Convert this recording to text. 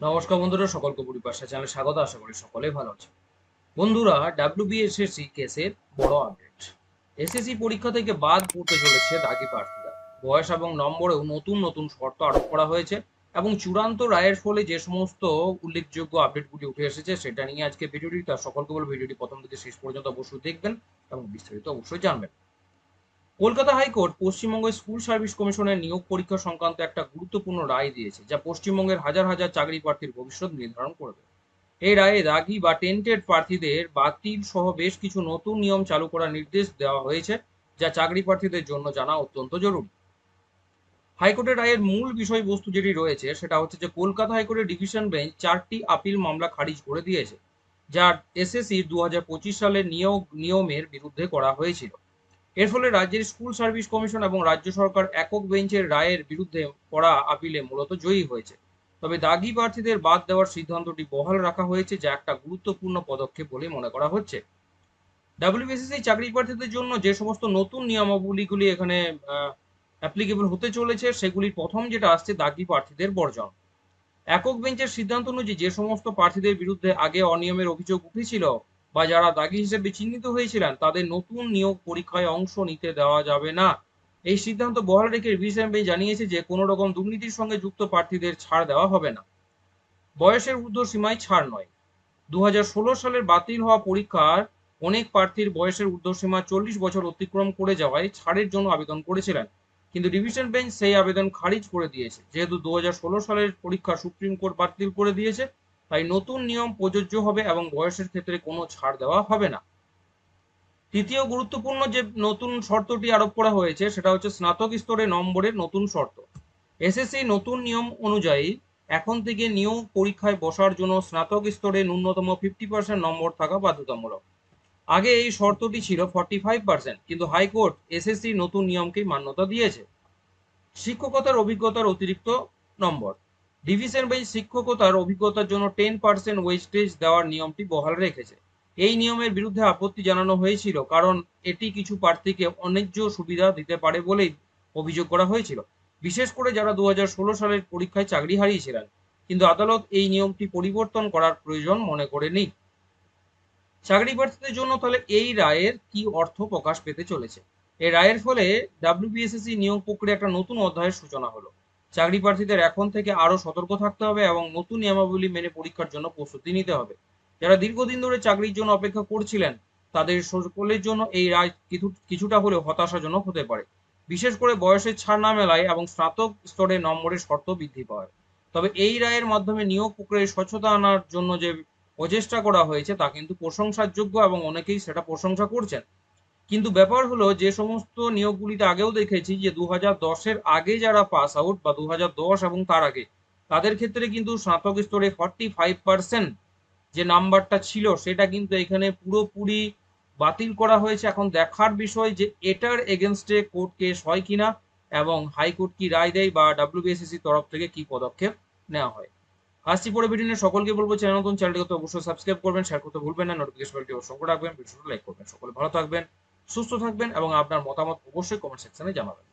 নমস্কার বন্ধুরা সকলকে পরিপাশা চ্যানেলে স্বাগত, আশা করি সকলে ভালো আছে বন্ধুরা ডাব্লিউবিএসএসসি কেসের বড় আপডেট এসএসসি পরীক্ষা থেকে বাদ পড়তে চলেছে দাগি প্রার্থীরা। বয়স এবং নম্বরেও নতুন নতুন শর্ত আরোপ করা হয়েছে এবং চূড়ান্ত রায়ের ফলে যে সমস্ত উল্লেখযোগ্য আপডেটগুলি উঠে এসেছে সেটা নিয়ে আজকে ভিডিওটি, তার সকলকে বলে ভিডিওটি প্রথম থেকে শেষ পর্যন্ত অবশ্যই দেখবেন এবং বিস্তারিত অবশ্যই জানবেন। কলকাতা হাইকোর্ট পশ্চিমবঙ্গের স্কুল সার্ভিস কমিশনের নিয়োগ পরীক্ষা সংক্রান্ত একটা গুরুত্বপূর্ণ রায় দিয়েছে, যা পশ্চিমবঙ্গের হাজার হাজার চাকরি প্রার্থীর ভবিষ্যৎ নির্ধারণ করবে। এই রায়ে দাগি বা টেন্টেড প্রার্থীদের বাতিল সহ বেশ কিছু নতুন নিয়ম চালু করার নির্দেশ দেওয়া হয়েছে, যা চাকরি প্রার্থীদের জন্য জানা অত্যন্ত জরুরি। হাইকোর্টের রায়ের মূল বিষয়বস্তু যেটি রয়েছে, সেটা হচ্ছে যে কলকাতা হাইকোর্টের ডিভিশন বেঞ্চ চারটি আপিল মামলা খারিজ করে দিয়েছে যা এসএসসি দু হাজার পঁচিশ সালের নিয়োগ, নিয়মের বিরুদ্ধে করা হয়েছিল। এর ফলে রাজ্যের স্কুল সার্ভিস কমিশন এবং রাজ্য সরকার একক বেঞ্চের রায়ের বিরুদ্ধে করা আপিলে মূলত জয়ী হয়েছে। তবে দাগি প্রার্থীদের বাদ দেওয়ার সিদ্ধান্তটি বহাল রাখা হয়েছে, যা একটা গুরুত্বপূর্ণ পদক্ষেপ বলে মনে করা হচ্ছে। ডাব্লিউবিসিসি চাকরি প্রার্থীদের জন্য যে সমস্ত নতুন নিয়মাবলীগুলি এখানে অ্যাপ্লিকেবল হতে চলেছে, সেগুলির প্রথম যেটা আসছে দাগি প্রার্থীদের বর্জন। একক বেঞ্চের সিদ্ধান্ত অনুযায়ী যে সমস্ত প্রার্থীদের বিরুদ্ধে আগে অনিয়মের অভিযোগ উঠেছিল বা যারা দাগি হিসেবে চিহ্নিত হয়েছিলেন, তাদের নতুন নিয়োগ পরীক্ষায় অংশ নিতে দেওয়া যাবে না। এই সিদ্ধান্ত বহাল রেখে রিভিশন বেঞ্চ জানিয়েছে যে, কোনো রকম দুর্নীতির সঙ্গে যুক্ত প্রার্থীদের ছাড় দেওয়া হবে না। বয়সের ঊর্ধ্ব সীমায় ছাড় নয়। দু সালের বাতিল হওয়া পরীক্ষার অনেক প্রার্থীর বয়সের ঊর্ধ্বসীমা চল্লিশ বছর অতিক্রম করে যাওয়ায় ছাড়ের জন্য আবেদন করেছিলেন। কিন্তু ডিভিশন বেঞ্চ সেই আবেদন খারিজ করে দিয়েছে। যেহেতু দু হাজার ষোলো সালের পরীক্ষা সুপ্রিম কোর্ট বাতিল করে দিয়েছে তাই নতুন নিয়ম প্রযোজ্য হবে এবং বয়সের ক্ষেত্রে কোনো ছাড় দেওয়া হবে না। তৃতীয় গুরুত্বপূর্ণ যে নতুন শর্তটি আরোপ করা হয়েছে, সেটা হচ্ছে স্নাতক স্তরে নম্বরের নতুন শর্ত। এসএসসি নতুন নিয়ম অনুযায়ী এখন থেকে নিয়োগ পরীক্ষায় বসার জন্য স্নাতক স্তরে ন্যূনতম ফিফটি পার্সেন্ট নম্বর থাকা বাধ্যতামূলক। আগে এই শর্তটি ছিল ফর্টি ফাইভ পার্সেন্ট কিন্তু হাইকোর্ট এসএসসি নতুন নিয়মকে মান্যতা দিয়েছে। শিক্ষকতার অভিজ্ঞতার অতিরিক্ত নম্বর। ডিভিশন বেঞ্চ শিক্ষকতার অভিজ্ঞতার জন্য টেন পার্সেন্ট ওয়েস্টেজ দেওয়ার নিয়মটি বহাল রেখেছে। এই নিয়মের বিরুদ্ধে আপত্তি জানানো হয়েছিল, কারণ এটি কিছু প্রার্থীকে অন্যায্য সুবিধা দিতে পারে বলেই অভিযোগ করা হয়েছিল। বিশেষ করে যারা দু সালের পরীক্ষায় চাকরি হারিয়েছিলেন, কিন্তু আদালত এই নিয়মটি পরিবর্তন করার প্রয়োজন মনে করেনি। চাকরি প্রার্থীদের জন্য তাহলে এই রায়ের কি অর্থ প্রকাশ পেতে চলেছে? এই রায়ের ফলে ডাব্লিউবিএসএসসি নিয়োগ প্রক্রিয়া একটা নতুন অধ্যায়ের সূচনা হলো। চাকরি প্রার্থীদের এখন থেকে আরও সতর্ক থাকতে হবে এবং নতুন নিয়মাবলী মেনে পরীক্ষার জন্য প্রস্তুতি নিতে হবে। যারা দীর্ঘদিন ধরে চাকরির জন্য অপেক্ষা করছিলেন, তাদের সকলের জন্য এই রায় কিছু, কিছুটা হলেও হতাশাজনক হতে পারে। বিশেষ করে বয়সের ছাড় না মেলায় এবং স্নাতক স্তরে নম্বরের শর্ত বৃদ্ধি পায় তবে এই রায়ের মাধ্যমে নিয়োগ প্রক্রিয়ায় স্বচ্ছতা আনার জন্য যে প্রচেষ্টা করা হয়েছে, তা কিন্তু প্রশংসার যোগ্য এবং অনেকেই সেটা প্রশংসা করছেন। কিন্তু ব্যাপার হলো যে সমস্ত নিয়োগগুলিতে আগেও দেখেছি যে দু হাজার দশের আগে যারা পাস আউট বা দু এবং তার আগে, তাদের ক্ষেত্রে কিন্তু স্নাতক স্তরে ফর্টি ফাইভ পার্সেন্ট যে নাম্বারটা ছিল সেটা কিন্তু এখানে পুরোপুরি বাতিল করা হয়েছে। এখন দেখার বিষয় যে এটার এগেনস্টে কোর্ট কেস হয় কিনা এবং হাইকোর্ট কি রায় দেয় বা ডাব্লিউবিএসএসি তরফ থেকে কি পদক্ষেপ নেওয়া হয়। আসছি পরে ভিডিও সকলকে বলব চ্যানেল নতুন চ্যানেলটিকে অবশ্যই সাবস্ক্রাইব করবেন শেয়ার করতে ভুলবেন না নোটিফিকেশন বেলটি অবশ্যই রাখবেন ভিডিওটা লাইক করবেন, সকলে ভালো থাকবেন। সুস্থ থাকবেন এবং আপনার মতামত অবশ্যই কমেন্ট সেকশনে জানাবেন।